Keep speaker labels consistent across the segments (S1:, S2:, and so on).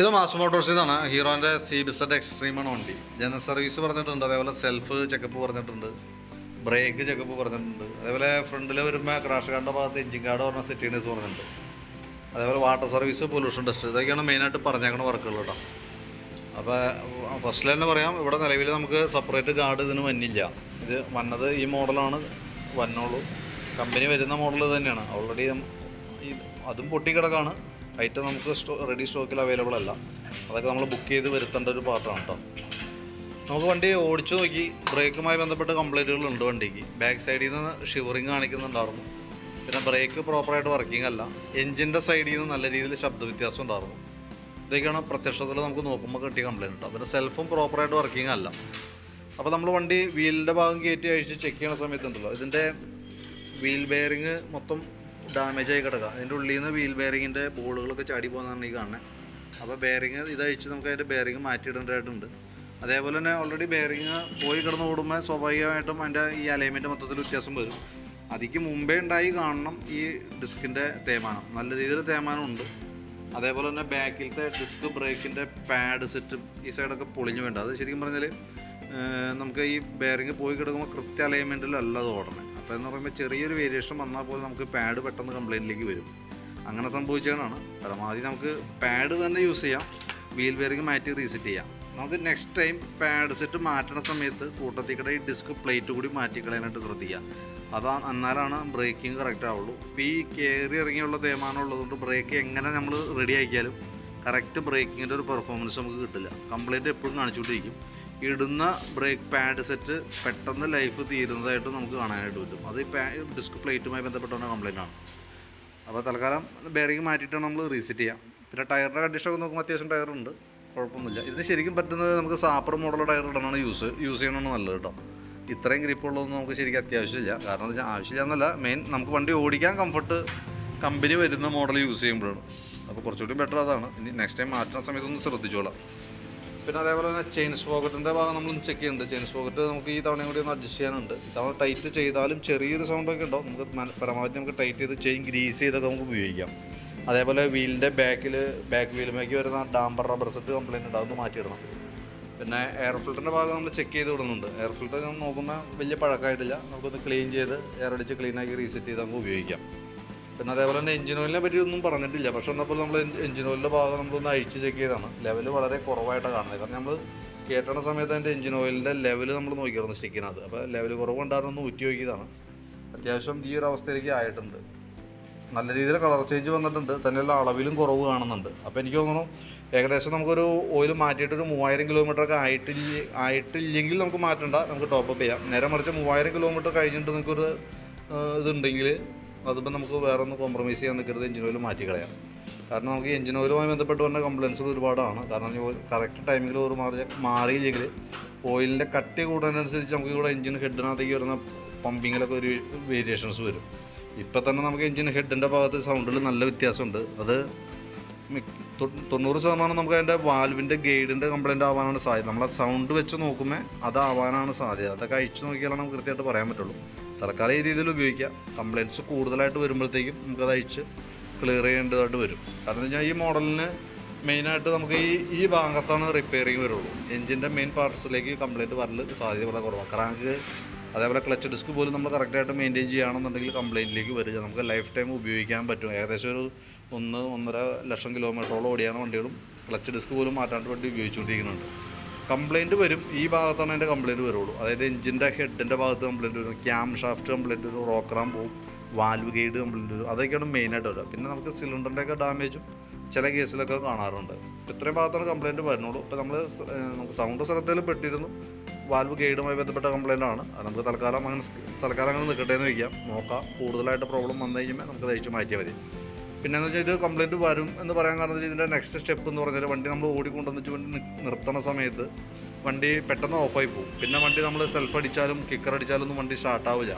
S1: ഇത് mass മോട്ടോഴ്സിന്നാണ് ഹീറോന്റെ C ബിസഡ് എക്സ്ട്രീമാണ് വണ്ടി. General service പറഞ്ഞിട്ടുണ്ട്. അതേപോലെ സെൽഫ് ചെക്കപ്പ് പറഞ്ഞിട്ടുണ്ട്. ബ്രേക്ക് ചെക്കപ്പ് പറഞ്ഞിട്ടുണ്ട്. അതേപോലെ ഫ്രണ്ടിൽ വരുമ്പോൾ ക്രാഷ് കാർഡിന്റെ ഭാഗത്ത് എഞ്ചിൻ കാർഡ് പറഞ്ഞ സെറ്റിനേഴ്സ് പറഞ്ഞിട്ടുണ്ട്. അതേപോലെ വാട്ടർ സർവീസ് പൊല്യൂഷൻ ടെസ്റ്റ് ഇതൊക്കെയാണ് മെയിനായിട്ട് പറഞ്ഞേക്കുന്ന വർക്കുകൾ കേട്ടോ. അപ്പോൾ ഫസ്റ്റിൽ തന്നെ പറയാം. ഇവിടെ നിലവിൽ നമുക്ക് സെപ്പറേറ്റ് കാർഡ് ഇതിന് വന്നില്ല. ഇത് വന്നത് ഈ മോഡലാണ് വന്നോളൂ. കമ്പനി വരുന്ന മോഡൽ തന്നെയാണ്. ഓൾറെഡി അതും പൊട്ടിക്കിടക്കാണ്. ഐറ്റം നമുക്ക് സ്റ്റോ റെഡി സ്റ്റോക്കിൽ അവൈലബിൾ അല്ല. അതൊക്കെ നമ്മൾ ബുക്ക് ചെയ്ത് വരുത്തേണ്ട ഒരു പാർട്ടാണ് കേട്ടോ നമുക്ക് വണ്ടി ഓടിച്ചു നോക്കി. ബ്രേക്കുമായി ബന്ധപ്പെട്ട് കംപ്ലൈന്റുകളുണ്ട് വണ്ടിക്ക്. ബാക്ക് സൈഡിൽ നിന്ന് ഷിവറിങ് കാണിക്കുന്നുണ്ടായിരുന്നു. പിന്നെ ബ്രേക്ക് പ്രോപ്പറായിട്ട് വർക്കിംഗ് അല്ല. എഞ്ചിന്റെ സൈഡിൽ നിന്ന് നല്ല രീതിയിൽ ശബ്ദ വ്യത്യാസം ഉണ്ടായിരുന്നു. ഇതൊക്കെയാണ് പ്രത്യക്ഷത്തിൽ നമുക്ക് നോക്കുമ്പോൾ കിട്ടിയ കംപ്ലൈന്റ് കേട്ടോ പിന്നെ സെൽഫും പ്രോപ്പറായിട്ട് വർക്കിംഗ് അല്ല. അപ്പോൾ നമ്മൾ വണ്ടി വീലിന്റെ ഭാഗം കയറ്റി അഴിച്ച് ചെക്ക് ചെയ്യുന്ന സമയത്തുണ്ടല്ലോ ഇതിന്റെ വീൽ ബെയറിങ് മൊത്തം ഡാമേജ് ആയി കിടക്കുക. അതിന്റെ ഉള്ളിൽ നിന്ന് വീൽ ബെയറിങ്ങിന്റെ ബോളുകളൊക്കെ ചാടി പോകുന്നതാണ് ഈ കാണുന്നത് അപ്പോൾ ബെയറിങ് ഇതഴിച്ച് നമുക്ക് അതിന്റെ ബെയറിങ് മാറ്റിയിടേണ്ടതായിട്ടുണ്ട്. അതേപോലെ തന്നെ ഓൾറെഡി ബെയറിങ് പോയി കിടന്ന് ഓടുമ്പോൾ സ്വാഭാവികമായിട്ടും അതിന്റെ ഈ അലൈൻമെന്റ് മൊത്തത്തിൽ വ്യത്യാസം വരും. അതിക്ക് മുമ്പേ ഉണ്ടായി കാണണം ഈ ഡിസ്കിന്റെ തേമാനം നല്ല രീതിയിൽ തേമാനമുണ്ട് അതേപോലെ തന്നെ ബാക്കിലത്തെ ഡിസ്ക് ബ്രേക്കിന്റെ പാഡ് സെറ്റും ഈ സൈഡൊക്കെ പൊളിഞ്ഞു വേണ്ട അത് ശരിക്കും പറഞ്ഞാൽ നമുക്ക് ഈ ബെയറിങ് പോയി കിടക്കുമ്പോൾ കൃത്യ അലൈൻമെന്റിലല്ല അത് ഓടണേ. അപ്പോൾ എന്ന് പറയുമ്പോൾ ചെറിയൊരു വേരിയേഷൻ വന്നാൽ പോലും നമുക്ക് പാഡ് പെട്ടെന്ന് കംപ്ലൈന്റിലേക്ക് വരും. അങ്ങനെ സംഭവിച്ചതാണ്. പരമാവധി നമുക്ക് പാഡ് തന്നെ യൂസ് ചെയ്യാം. വീൽ വെയറിങ് മാറ്റി റീസെറ്റ് ചെയ്യാം. നമുക്ക് നെക്സ്റ്റ് ടൈം പാഡ് സെറ്റ് മാറ്റണ സമയത്ത് കൂട്ടത്തിക്കടെ ഈ ഡിസ്ക് പ്ലേറ്റ് കൂടി മാറ്റിക്കളയാനായിട്ട് ശ്രദ്ധിക്കുക. അതാ എന്നാലാണ് ബ്രേക്കിംഗ് കറക്റ്റ് ആവുള്ളൂ. ഇപ്പോൾ ഈ കയറി ഇറങ്ങിയുള്ള തേമാനം ഉള്ളതുകൊണ്ട് ബ്രേക്ക് എങ്ങനെ നമ്മൾ റെഡി ആക്കിയാലും കറക്റ്റ് ബ്രേക്കിങ്ങിന്റെ ഒരു പെർഫോമൻസ് നമുക്ക് കിട്ടില്ല. കംപ്ലൈന്റ് എപ്പോഴും കാണിച്ചുകൊണ്ടിരിക്കും. ഇടുന്ന ബ്രേക്ക് പാഡ് സെറ്റ് പെട്ടെന്ന് ലൈഫ് തീരുന്നതായിട്ട് നമുക്ക് കാണാനായിട്ട് പറ്റും. അത് ഈ ഡിസ്ക് പ്ലേറ്റുമായി ബന്ധപ്പെട്ടുള്ള കംപ്ലൈന്റ് ആണ്. അപ്പോൾ തൽക്കാലം ബെയറിങ് മാറ്റിയിട്ടാണ് നമ്മൾ റീസെറ്റ് ചെയ്യാം. പിന്നെ ടയറിന്റെ കണ്ടീഷനൊക്കെ നോക്കുമ്പോൾ അത്യാവശ്യം ടയറുണ്ട് കുഴപ്പമൊന്നുമില്ല. ഇതിന് ശരിക്കും പറ്റുന്നത് നമുക്ക് സാപ്പർ മോഡൽ ടയർ ഇടാനാണ് യൂസ് യൂസ് ചെയ്യണമെന്ന് നല്ലത് കേട്ടോ ഇത്രയും ഗ്രിപ്പുള്ളതൊന്നും നമുക്ക് ശരിക്കും അത്യാവശ്യമില്ല. കാരണം എന്താ വെച്ചാൽ ആവശ്യമില്ല എന്നല്ല മെയിൻ നമുക്ക് വണ്ടി ഓടിക്കാൻ കംഫർട്ട് കമ്പനി വരുന്ന മോഡൽ യൂസ് ചെയ്യുമ്പോഴാണ്. അപ്പോൾ കുറച്ചുകൂടി ബെറ്റർ അതാണ്. ഇനി നെക്സ്റ്റ് ടൈം മാറ്റുന്ന സമയത്തൊന്ന് ശ്രദ്ധിച്ചോളാം. പിന്നെ അതേപോലെ തന്നെ ചെയിൻ സ്പോക്കറ്റിന്റെ ഭാഗം നമ്മൾ ചെക്ക് ചെയ്യുന്നുണ്ട്. ചെയിൻ സ്പോക്കറ്റ് നമുക്ക് ഈ തവണയും കൂടി ഒന്ന് അഡ്ജസ്റ്റ് ചെയ്യാനുണ്ട്. ഇത്തവണ ടൈറ്റ് ചെയ്താലും ചെറിയൊരു സൗണ്ടൊക്കെ ഉണ്ടാവും. നമുക്ക് പരമാവധി നമുക്ക് ടൈറ്റ് ചെയ്ത് ചെയിൻ ഗ്രീസ് ചെയ്തൊക്കെ നമുക്ക് ഉപയോഗിക്കാം. അതേപോലെ വീലിന്റെ ബാക്കിൽ ബാക്ക് വീലുമേക്ക് വരുന്ന ഡാമ്പർ റബ്ബർ സെറ്റ് കംപ്ലൈന്റ് ഉണ്ട്. അതൊന്ന് മാറ്റിയിടണം. പിന്നെ എയർ ഫിൽറ്ററിന്റെ ഭാഗം നമ്മൾ ചെക്ക് ചെയ്ത് വിടുന്നുണ്ട്. എയർ ഫിൽറ്റർ നോക്കുമ്പോൾ വലിയ പഴക്കമായിട്ടില്ല. നമുക്കൊന്ന് ക്ലീൻ ചെയ്ത് എയർ അടിച്ച് ക്ലീനാക്കി റീസെറ്റ് ചെയ്ത് നമുക്ക് ഉപയോഗിക്കാം. പിന്നെ അതേപോലെ തന്നെ എഞ്ചിൻ ഓയിലിനെ പറ്റി ഒന്നും പറഞ്ഞിട്ടില്ല. പക്ഷെ എന്നപ്പോൾ നമ്മൾ എഞ്ചിൻ ഓയിലിന്റെ ഭാഗം നമ്മളൊന്ന് അഴിച്ച് ചെക്ക് ചെയ്താണ് ലെവൽ വളരെ കുറവായിട്ടാണ് കാണുന്നത്. കാരണം നമ്മൾ കയറ്റണ സമയത്ത് അതിന്റെ എഞ്ചിൻ ഓയിലിന്റെ ലെവൽ നമ്മൾ നോക്കിയിരുന്നു സ്റ്റിക്കിനകത്ത് അപ്പോൾ ലെവൽ കുറവുണ്ടായിരുന്നു ഊറ്റി നോക്കിയതാണ്. അത്യാവശ്യം ഈ ഒരു അവസ്ഥയിലേക്ക് ആയിട്ടുണ്ട്. നല്ല രീതിയിൽ കളർ ചേഞ്ച് വന്നിട്ടുണ്ട്. തന്നെയുള്ള അളവിലും കുറവ് കാണുന്നുണ്ട്. അപ്പോൾ എനിക്ക് തോന്നുന്നു ഏകദേശം നമുക്കൊരു ഓയിൽ മാറ്റിയിട്ട് ഒരു മൂവായിരം കിലോമീറ്റർ ഒക്കെ ആയിട്ടില്ല ആയിട്ടില്ലെങ്കിൽ നമുക്ക് മാറ്റണ്ട. നമുക്ക് ടോപ്പ് അപ്പ് ചെയ്യാം. നേരെ മറിച്ച് മൂവായിരം കിലോമീറ്റർ കഴിഞ്ഞിട്ട് നിങ്ങൾക്കൊരു ഇതുണ്ടെങ്കിൽ അതിപ്പോൾ നമുക്ക് വേറെ ഒന്ന് കോംപ്രമൈസ് ചെയ്യാൻ നിൽക്കരുത് എഞ്ചിൻ ഓയിൽ മാറ്റി കളയാം. കാരണം നമുക്ക് എഞ്ചിൻ ഓയിലുമായി ബന്ധപ്പെട്ട് വന്ന കംപ്ലയിൻസുകൾ ഒരുപാടാണ്. കാരണം കറക്റ്റ് ടൈമിൽ ഒരു മാറി മാറിയില്ലെങ്കിൽ ഓയിലിന്റെ കട്ടി കൂടുന്നതിനനുസരിച്ച് നമുക്ക് ഇവിടെ എഞ്ചിൻ ഹെഡിനകത്തേക്ക് വരുന്ന പമ്പിങ്ങിലൊക്കെ ഒരു വേരിയേഷൻസ് വരും. ഇപ്പം തന്നെ നമുക്ക് എഞ്ചിൻ ഹെഡിന്റെ ഭാഗത്ത് സൗണ്ടിൽ നല്ല വ്യത്യാസമുണ്ട്. അത് തൊണ്ണൂറ് ശതമാനം നമുക്ക് അതിന്റെ വാൽവിന്റെ ഗൈഡിന്റെ കംപ്ലൈന്റ് ആവാനാണ് സാധ്യത. നമ്മളെ സൗണ്ട് വെച്ച് നോക്കുമ്പോൾ അതാവാനാണ് സാധ്യത. അതൊക്കെ അഴിച്ചു നോക്കിയാലാണ് നമുക്ക് കൃത്യമായിട്ട് പറയാൻ പറ്റുള്ളൂ. തൽക്കാലം ഈ രീതിയിൽ ഉപയോഗിക്കാം. കംപ്ലയിന്റ്സ് കൂടുതലായിട്ട് വരുമ്പോഴത്തേക്കും നമുക്കത് അഴിച്ച് ക്ലിയർ ചെയ്യേണ്ടതായിട്ട് വരും. കാരണം എന്ന് വെച്ചാൽ ഈ മോഡലിന് മെയിനായിട്ട് നമുക്ക് ഈ ഈ ഭാഗത്താണ് റിപ്പയറിങ് വരുള്ളൂ. എഞ്ചിന്റെ മെയിൻ പാർട്സിലേക്ക് കംപ്ലയിന്റ് വരൽ സാധ്യത വളരെ കുറവാണ്. ക്രാങ്ക് അതേപോലെ ക്ലച്ച് ഡിസ്ക് പോലും നമ്മൾ കറക്റ്റായിട്ട് മെയിന്റെയിൻ ചെയ്യുകയാണെന്നുണ്ടെങ്കിൽ കംപ്ലയിന്റിലേക്ക് വരിക. നമുക്ക് ലൈഫ് ടൈം ഉപയോഗിക്കാൻ പറ്റും. ഏകദേശം ഒരു ഒന്ന് ഒന്നര ലക്ഷം കിലോമീറ്ററോളം ഓടിയാണ് വണ്ടികളും ക്ലച്ച് ഡിസ്ക് പോലും മാറ്റാണ്ട് വണ്ടി ഉപയോഗിച്ചുകൊണ്ടിരിക്കുന്നുണ്ട്. കംപ്ലയിന്റ് വരും. ഈ ഭാഗത്താണ് അതിന്റെ കംപ്ലയിന്റ് വരുള്ളൂ. അതായത് എഞ്ചിന്റെ ഹെഡിന്റെ ഭാഗത്ത് കംപ്ലയിന്റ് വരും. ക്യാം ഷാഫ്റ്റ് കംപ്ലയിന്റ് വരും. റോക്കറാൻ പോവും. വാൽവ് ഗൈഡ് കംപ്ലയിന്റ് വരും. അതൊക്കെയാണ് മെയിനായിട്ട് വരിക. പിന്നെ നമുക്ക് സിലിണ്ടറിന്റെയൊക്കെ ഡാമേജും ചില കേസിലൊക്കെ കാണാറുണ്ട്. ഇത്രയും ഭാഗത്താണ് കംപ്ലയിന്റ് വരുന്നുള്ളൂ. ഇപ്പോൾ നമ്മൾ നമുക്ക് സൗണ്ട് ശ്രദ്ധയിൽ പെട്ടിരുന്നു. വാൽവ് ഗൈഡുമായി ബന്ധപ്പെട്ട കംപ്ലയിന്റ് ആണ്. അത് നമുക്ക് തൽക്കാലം അങ്ങനെ തൽക്കാലം അങ്ങനെ നിൽക്കട്ടെ എന്ന് വയ്ക്കാം. നോക്കാം. കൂടുതലായിട്ട് പ്രോബ്ലം വന്നു കഴിഞ്ഞാൽ നമുക്ക് തയ്ച്ച് മാറ്റിയാൽ മതി. പിന്നെ എന്ന് വെച്ചാൽ ഇത് കംപ്ലയിന്റ് വരും എന്ന് പറയാൻ കാരണം വെച്ചാൽ ഇതിന്റെ നെക്സ്റ്റ് സ്റ്റെപ്പ് എന്ന് പറഞ്ഞാൽ വണ്ടി നമ്മൾ ഓടിക്കൊണ്ടുവന്നിട്ട് വണ്ടി നിർത്തണ സമയത്ത് വണ്ടി പെട്ടെന്ന് ഓഫായി പോകും. പിന്നെ വണ്ടി നമ്മൾ സെൽഫ് അടിച്ചാലും കിക്കർ അടിച്ചാലും ഒന്നും വണ്ടി സ്റ്റാർട്ടാവില്ല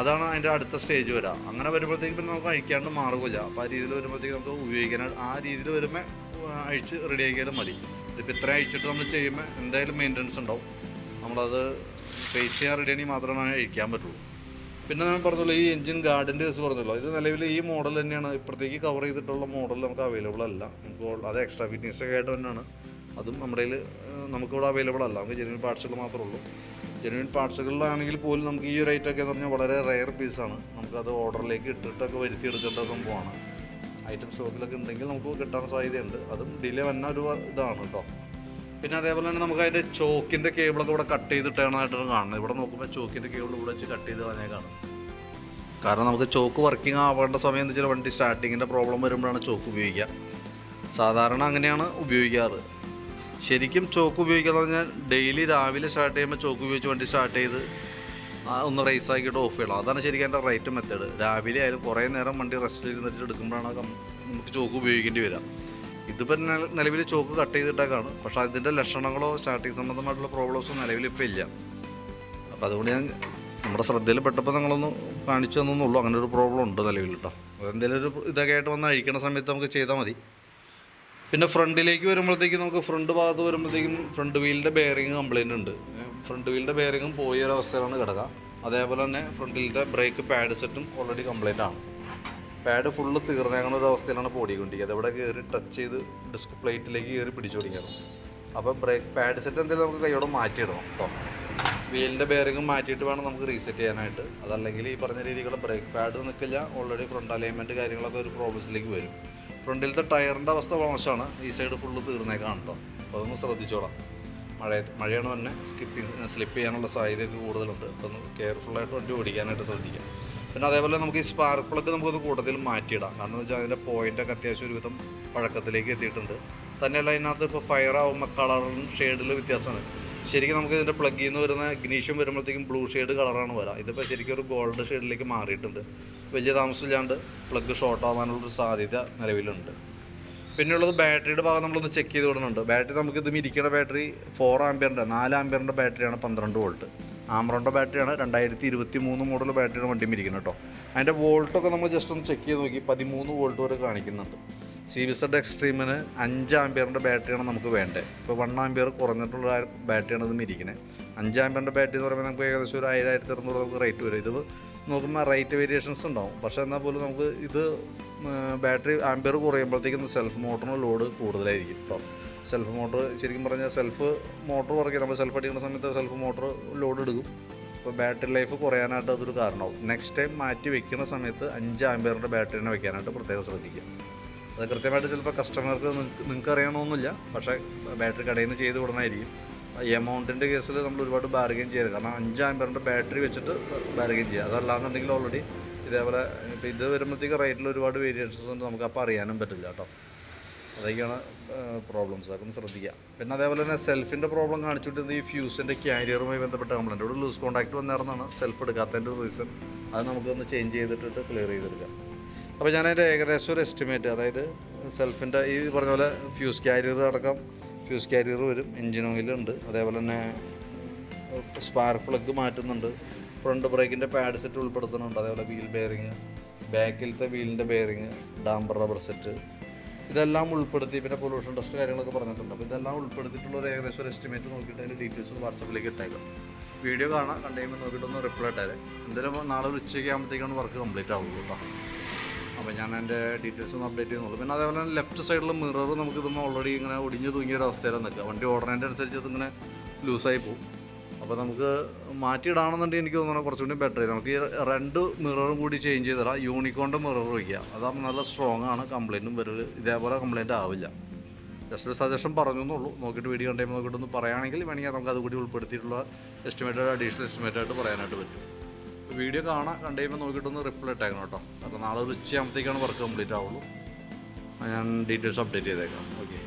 S1: അതാണ് അതിന്റെ അടുത്ത സ്റ്റേജ് വരിക അങ്ങനെ വരുമ്പോഴത്തേക്ക് പിന്നെ നമുക്ക് അഴിക്കാണ്ട് മാറുകയില്ല. അപ്പോൾ ആ രീതിയിൽ വരുമ്പോഴത്തേക്ക് നമുക്ക് ഉപയോഗിക്കാൻ ആ രീതിയിൽ വരുമ്പോൾ അഴിച്ച് റെഡി ആക്കിയാലും മതി. ഇതിപ്പോൾ ഇത്ര അഴിച്ചിട്ട് നമ്മൾ ചെയ്യുമ്പോൾ എന്തായാലും മെയിന്റനൻസ് ഉണ്ടാവും. നമ്മളത് ഫേസ് ചെയ്യാൻ റെഡി ആണെങ്കിൽ മാത്രമേ അഴിക്കാൻ പറ്റുള്ളൂ. പിന്നെ നമ്മൾ പറഞ്ഞല്ലോ ഈ എഞ്ചിൻ ഗാർഡിന്റെ കേസ് പറഞ്ഞല്ലോ. ഇത് നിലവിൽ ഈ മോഡൽ തന്നെയാണ്. ഇപ്പോഴത്തേക്ക് കവർ ചെയ്തിട്ടുള്ള മോഡൽ നമുക്ക് അവൈലബിൾ അല്ല. നമുക്ക് അത് എക്സ്ട്രാ ഫിറ്റ്നസ് ഒക്കെ ആയിട്ട് തന്നെയാണ്. അതും നമ്മുടെ കയ്യിൽ നമുക്കിവിടെ അവൈലബിൾ അല്ല. നമുക്ക് ജെനുവിൻ പാർട്സുകൾ മാത്രമേ ഉള്ളൂ. ജെനുവിൻ പാർട്സുകളിലാണെങ്കിൽ പോലും നമുക്ക് ഈ ഐറ്റം ഒക്കെ എന്ന് പറഞ്ഞാൽ വളരെ റെയർ പീസാണ് നമുക്കത് ഓർഡറിലേക്ക് ഇട്ടിട്ടൊക്കെ വരുത്തി എടുക്കേണ്ട സംഭവമാണ്. ഐറ്റം ഷോപ്പിലൊക്കെ ഉണ്ടെങ്കിൽ നമുക്ക് കിട്ടാൻ സാധ്യതയുണ്ട്. അതും ഡിലേ വന്ന ഒരു ഇതാണ് കേട്ടോ പിന്നെ അതേപോലെ തന്നെ നമുക്ക് അതിന്റെ ചോക്കിന്റെ കേബിളൊക്കെ ഇവിടെ കട്ട് ചെയ്തിട്ടാണ് കാണുന്നത്. ഇവിടെ നോക്കുമ്പോൾ ചോക്കിന്റെ കേബിൾ ഇവിടെ വെച്ച് കട്ട് ചെയ്ത് കളഞ്ഞാൽ കാണും. കാരണം നമുക്ക് ചോക്ക് വർക്കിംഗ് ആവേണ്ട സമയം എന്ന് വെച്ചാൽ വണ്ടി സ്റ്റാർട്ടിങ്ങിന്റെ പ്രോബ്ലം വരുമ്പോഴാണ് ചോക്ക് ഉപയോഗിക്കുക. സാധാരണ അങ്ങനെയാണ് ഉപയോഗിക്കാറ്. ശരിക്കും ചോക്ക് ഉപയോഗിക്കുക എന്ന് പറഞ്ഞാൽ ഡെയിലി രാവിലെ സ്റ്റാർട്ട് ചെയ്യുമ്പോൾ ചോക്ക് ഉപയോഗിച്ച് വണ്ടി സ്റ്റാർട്ട് ചെയ്ത് ഒന്ന് റേസ് ആക്കിയിട്ട് ഓഫ് ചെയ്യണം. അതാണ് ശരിക്കും എന്റെ റൈറ്റ് മെത്തേഡ് രാവിലെ ആയാലും കുറേ നേരം വണ്ടി റെസ്റ്റിൽ ഇരുന്നിട്ട് എടുക്കുമ്പോഴാണ് നമുക്ക് ചോക്ക് ഉപയോഗിക്കേണ്ടി വരിക. ഇതിപ്പോൾ നിലവിൽ ചോക്ക് കട്ട് ചെയ്തിട്ടേക്കാണ് പക്ഷേ അതിന്റെ ലക്ഷണങ്ങളോ സ്റ്റാർട്ടിങ് സംബന്ധമായിട്ടുള്ള പ്രോബ്ലംസോ നിലവിൽ ഇപ്പോൾ ഇല്ല. അപ്പോൾ അതുകൊണ്ട് ഞാൻ നമ്മുടെ ശ്രദ്ധയിൽ പെട്ടപ്പോൾ നിങ്ങളൊന്ന് കാണിച്ചു തന്നുള്ളൂ അങ്ങനെ ഒരു പ്രോബ്ലം ഉണ്ട് നിലവിൽ കേട്ടോ അതെന്തെങ്കിലും ഒരു ഇതൊക്കെ ആയിട്ട് വന്ന് അഴിക്കണ സമയത്ത് നമുക്ക് ചെയ്താൽ മതി. പിന്നെ ഫ്രണ്ടിലേക്ക് വരുമ്പോഴത്തേക്കും നമുക്ക് ഫ്രണ്ട് ഭാഗത്ത് വരുമ്പോഴത്തേക്കും ഫ്രണ്ട് വീലിന്റെ ബെയറിങ് കംപ്ലൈന്റ് ഉണ്ട്. ഫ്രണ്ട് വീലിന്റെ ബെയറിങ്ങും പോയൊരവസ്ഥയിലാണ് കിടക്കുക. അതേപോലെ തന്നെ ഫ്രണ്ടിലത്തെ ബ്രേക്ക് പാഡ് സെറ്റും ഓൾറെഡി കംപ്ലൈന്റ് ആണ്. പാഡ് ഫുള്ള് തീർന്നേക്കുന്ന ഒരു അവസ്ഥയിലാണ് പൊടിക്കൊണ്ടിരിക്കുന്നത് അവിടെ കയറി ടച്ച് ചെയ്ത് ഡിസ്ക് പ്ലേറ്റിലേക്ക് കയറി പിടിച്ചു തുടങ്ങിയത് അപ്പോൾ ബ്രേക്ക് പാഡ് സെറ്റ് എന്തെങ്കിലും നമുക്ക് കൈയോടെ മാറ്റിയിടണം കേട്ടോ വീലിന്റെ ബെയറിങ്ങും മാറ്റിയിട്ട് വേണം നമുക്ക് റീസെറ്റ് ചെയ്യാനായിട്ട്. അതല്ലെങ്കിൽ ഈ പറഞ്ഞ രീതിയിലുള്ള ബ്രേക്ക് പാഡ് നിൽക്കില്ല ഓൾറെഡി ഫ്രണ്ട് അലൈൻമെന്റ് കാര്യങ്ങളൊക്കെ ഒരു പ്രോബ്ലംസിലേക്ക് വരും. ഫ്രണ്ടിലത്തെ ടയറിന്റെ അവസ്ഥ മോശമാണ്. ഈ സൈഡ് ഫുള്ള് തീർന്നേക്കാണ് കേട്ടോ അപ്പോൾ അതൊന്ന് ശ്രദ്ധിച്ചോളാം. മഴ മഴയാണ് തന്നെ സ്കിപ്പിങ് സ്ലിപ്പ് ചെയ്യാനുള്ള സാധ്യതയൊക്കെ കൂടുതലുണ്ട്. അപ്പോൾ ഒന്ന് കെയർഫുള്ളായിട്ട് വണ്ടി ഓടിക്കാനായിട്ട് ശ്രദ്ധിക്കാം. പിന്നെ അതേപോലെ നമുക്ക് ഈ സ്പാർക്ക് പ്ലഗ് നമുക്കൊന്ന് കൂടുതൽ മാറ്റിയിടാം. കാരണം എന്ന് വെച്ചാൽ അതിന്റെ പോയിന്റൊക്കെ അത്യാവശ്യം ഒരുവിധം പഴക്കത്തിലേക്ക് എത്തിയിട്ടുണ്ട്. തന്നെയല്ല അതിനകത്ത് ഇപ്പോൾ ഫയർ ആവുമ്പോൾ കളറും ഷെയ്ഡിൽ വ്യത്യാസമാണ്. ശരിക്കും നമുക്ക് ഇതിന്റെ പ്ലഗിൽ നിന്ന് വരുന്ന ഗ്നീഷ്യം വരുമ്പോഴത്തേക്കും ബ്ലൂ ഷെയ്ഡ് കളറാണ് വരാം. ഇതിപ്പോൾ ശരിക്കും ഒരു ഗോൾഡ് ഷെയ്ഡിലേക്ക് മാറിയിട്ടുണ്ട്. വലിയ താമസമില്ലാണ്ട് പ്ലഗ് ഷോർട്ട് ആവാനുള്ളൊരു സാധ്യത നിലവിലുണ്ട്. പിന്നെയുള്ളത് ബാറ്ററിയുടെ ഭാഗം നമ്മളൊന്ന് ചെക്ക് ചെയ്ത് വിടുന്നുണ്ട്. ബാറ്ററി നമുക്ക് ഇത് ഇരിക്കുന്ന ബാറ്ററി ഫോർ ആംബിയറിന്റെ നാല് ആംബിയറിന്റെ ബാറ്ററിയാണ് പന്ത്രണ്ട് വോൾട്ട് ആമറോണ്ട ബാറ്ററിയാണ്. രണ്ടായിരത്തി ഇരുപത്തി മൂന്ന് മോഡൽ ബാറ്ററിയാണ് വണ്ടി ഇരിക്കുന്നത് കേട്ടോ. അതിന്റെ വോൾട്ടൊക്കെ നമ്മൾ ജസ്റ്റ് ഒന്ന് ചെക്ക് ചെയ്ത് നോക്കി. പതിമൂന്ന് വോൾട്ട് വരെ കാണിക്കുന്നുണ്ട്. സി വി സെഡ് എക്സ്ട്രീമിന് അഞ്ച് ആംബിയറിന്റെ ബാറ്ററിയാണ് നമുക്ക് വേണ്ടത്. ഇപ്പോൾ വൺ ആംബിയർ കുറഞ്ഞിട്ടുള്ള ബാറ്ററിയാണ് ഇത് ഇരിക്കുന്നത്. അഞ്ച് ആംബിയറിന്റെ ബാറ്ററി എന്ന് പറയുമ്പോൾ നമുക്ക് ഏകദേശം ഒരു ആയിരത്തി അറുന്നൂറ് നമുക്ക് റേറ്റ് വരും. ഇത് നോക്കുമ്പോൾ റേറ്റ് വേരിയേഷൻസ് ഉണ്ടാവും. പക്ഷേ എന്നാൽ പോലും നമുക്ക് ഇത് ബാറ്ററി ആംബിയർ കുറയുമ്പോഴത്തേക്കും സെൽഫ് മോട്ടറിന് ലോഡ് കൂടുതലായിരിക്കും കേട്ടോ. സെൽഫ് മോട്ടോർ ശരിക്കും പറഞ്ഞാൽ സെൽഫ് മോട്ടർ കുറയ്ക്കുക നമ്മൾ സെൽഫ് അടിക്കുന്ന സമയത്ത് സെൽഫ് മോട്ടോർ ലോഡ് എടുക്കും. അപ്പോൾ ബാറ്ററി ലൈഫ് കുറയാനായിട്ട് അതൊരു കാരണമാവും. നെക്സ്റ്റ് ടൈം മാറ്റി വെക്കുന്ന സമയത്ത് അഞ്ച് ആംബിയറിന്റെ ബാറ്ററിനെ വെക്കാനായിട്ട് പ്രത്യേകം ശ്രദ്ധിക്കുക. അത് കൃത്യമായിട്ട് ചിലപ്പോൾ കസ്റ്റമർക്ക് നിങ്ങൾക്ക് അറിയണമെന്നില്ല പക്ഷേ ബാറ്ററി കടയിൽ നിന്ന് ചെയ്ത് വിടണമായിരിക്കും എമൗണ്ടിന്റെ കേസിൽ നമ്മൾ ഒരുപാട് ബാർഗെയിൻ ചെയ്യരുത്. കാരണം അഞ്ച് ആംബിയറിന്റെ ബാറ്ററി വെച്ചിട്ട് ബാർഗെയിൻ ചെയ്യുക. അതല്ലാന്നുണ്ടെങ്കിൽ ഓൾറെഡി ഇതേപോലെ ഇപ്പോൾ ഇത് വരുമ്പോഴത്തേക്ക് റേറ്റിൽ ഒരുപാട് വേരിയേഷൻസ് ഉണ്ട് നമുക്ക് അപ്പോൾ അറിയാനും പറ്റില്ല കേട്ടോ. അതൊക്കെയാണ് പ്രോബ്ലംസ് അതൊക്കെ ഒന്ന് ശ്രദ്ധിക്കുക. പിന്നെ അതേപോലെ തന്നെ സെൽഫിന്റെ പ്രോബ്ലം കാണിച്ചിട്ടുണ്ട് ഈ ഫ്യൂസിന്റെ ക്യാരിയറുമായി ബന്ധപ്പെട്ട കംപ്ലൈന്റ് ഇവിടെ ലൂസ് കോൺടാക്ട് വന്നിറന്നാണ് സെൽഫ് എടുക്കാത്തതിന്റെ റീസൺ അത് നമുക്കൊന്ന് ചേഞ്ച് ചെയ്തിട്ടിട്ട് ക്ലിയർ ചെയ്തെടുക്കാം അപ്പോൾ ഞാൻ ഞാനതിന്റെ ഏകദേശം ഒരു എസ്റ്റിമേറ്റ് അതായത് സെൽഫിന്റെ ഈ പറഞ്ഞ പോലെ ഫ്യൂസ് ക്യാരിയർ അടക്കം ഫ്യൂസ് ക്യാരിയർ വരും. എഞ്ചിൻ ഓയിലുണ്ട് അതേപോലെ തന്നെ സ്പാർക്ക് പ്ലഗ് മാറ്റുന്നുണ്ട്. ഫ്രണ്ട് ബ്രേക്കിന്റെ പാഡ് സെറ്റ് ഉൾപ്പെടുത്തുന്നുണ്ട്. അതേപോലെ വീൽ ബെയറിങ് ബാക്കിലത്തെ വീലിന്റെ ബെയറിങ് ഡാംബർ റബ്ബർ സെറ്റ് ഇതെല്ലാം ഉൾപ്പെടുത്തി പിന്നെ പൊല്യൂഷൻ ടെസ്റ്റ് കാര്യങ്ങളൊക്കെ പറഞ്ഞിട്ടുണ്ട്. അപ്പോൾ ഇതെല്ലാം ഉൾപ്പെടുത്തിയിട്ടുള്ള ഒരു ഏകദേശം ഒരു എസ്റ്റിമേറ്റ് നോക്കിയിട്ട് അതിന്റെ ഡീറ്റെയിൽസ് വാട്സപ്പിലേക്ക് ഇട്ടേക്കാം. വീഡിയോ കാണാം കണ്ടുകഴിയുമ്പോൾ നോക്കിയിട്ടൊന്ന് റിപ്ലൈ ഇട്ടേരെ. എന്തായാലും നാളെ ഒരു ഉച്ചയ്ക്ക് ആകുമ്പോഴത്തേക്കാണ് വർക്ക് കംപ്ലീറ്റ് ആവുള്ളൂ കേട്ടോ അപ്പോൾ ഞാൻ എന്റെ ഡീറ്റെയിൽസ് ഒന്ന് അപ്ഡേറ്റ് ചെയ്യുന്നുള്ളൂ. പിന്നെ അതേപോലെ തന്നെ ലെഫ്റ്റ് സൈഡിൽ മിറർ നമുക്ക് ഇതുമ്പോൾ ഓൾറെഡി ഇങ്ങനെ ഒടിഞ്ഞു തൂങ്ങിയ ഒരു അവസ്ഥയിലാണ് നിൽക്കുക. വണ്ടി ഓടുന്നതിന്റെ അനുസരിച്ച് ഇതിങ്ങനെ ലൂസായി പോകും അപ്പോൾ നമുക്ക് മാറ്റിയിടാണെന്നുണ്ടെങ്കിൽ എനിക്ക് തോന്നുന്നത് കുറച്ചുകൂടി ബെറ്റർ നമുക്ക് ഈ രണ്ട് മിററും കൂടി ചേഞ്ച് ചെയ്ത് തരാം യൂണിക്കോണിന്റെ മിറർ വയ്ക്കുക അതാകുമ്പോൾ നല്ല സ്ട്രോങ് ആണ്. കംപ്ലൈന്റും വരും ഇതേപോലെ കംപ്ലൈന്റ് ആവില്ല. ജസ്റ്റ് ഒരു സജഷൻ പറഞ്ഞു എന്നുള്ളൂ നോക്കിയിട്ട് വീഡിയോ കണ്ടുമ്പോൾ നോക്കിയിട്ടൊന്ന് പറയുകയാണെങ്കിൽ വേണമെങ്കിൽ നമുക്ക് അതുകൂടി ഉൾപ്പെടുത്തിയിട്ടുള്ള എസ്റ്റിമേറ്റഡ് അഡീഷണൽ എസ്റ്റിമേറ്റ് ആയിട്ട് പറയാനായിട്ട് പറ്റും. വീഡിയോ കാണാൻ കണ്ടു കഴിയുമ്പോൾ നോക്കിയിട്ടൊന്ന് റിപ്ലൈ ഇട്ടേക്കണം കേട്ടോ. കാരണം നാളെ ഒരു ഉച്ചയാകുമ്പോഴത്തേക്കാണ് വർക്ക് കംപ്ലീറ്റ് ആവുള്ളൂ. ഞാൻ ഡീറ്റെയിൽസ് അപ്ഡേറ്റ് ചെയ്തേക്കാം. ഓക്കെ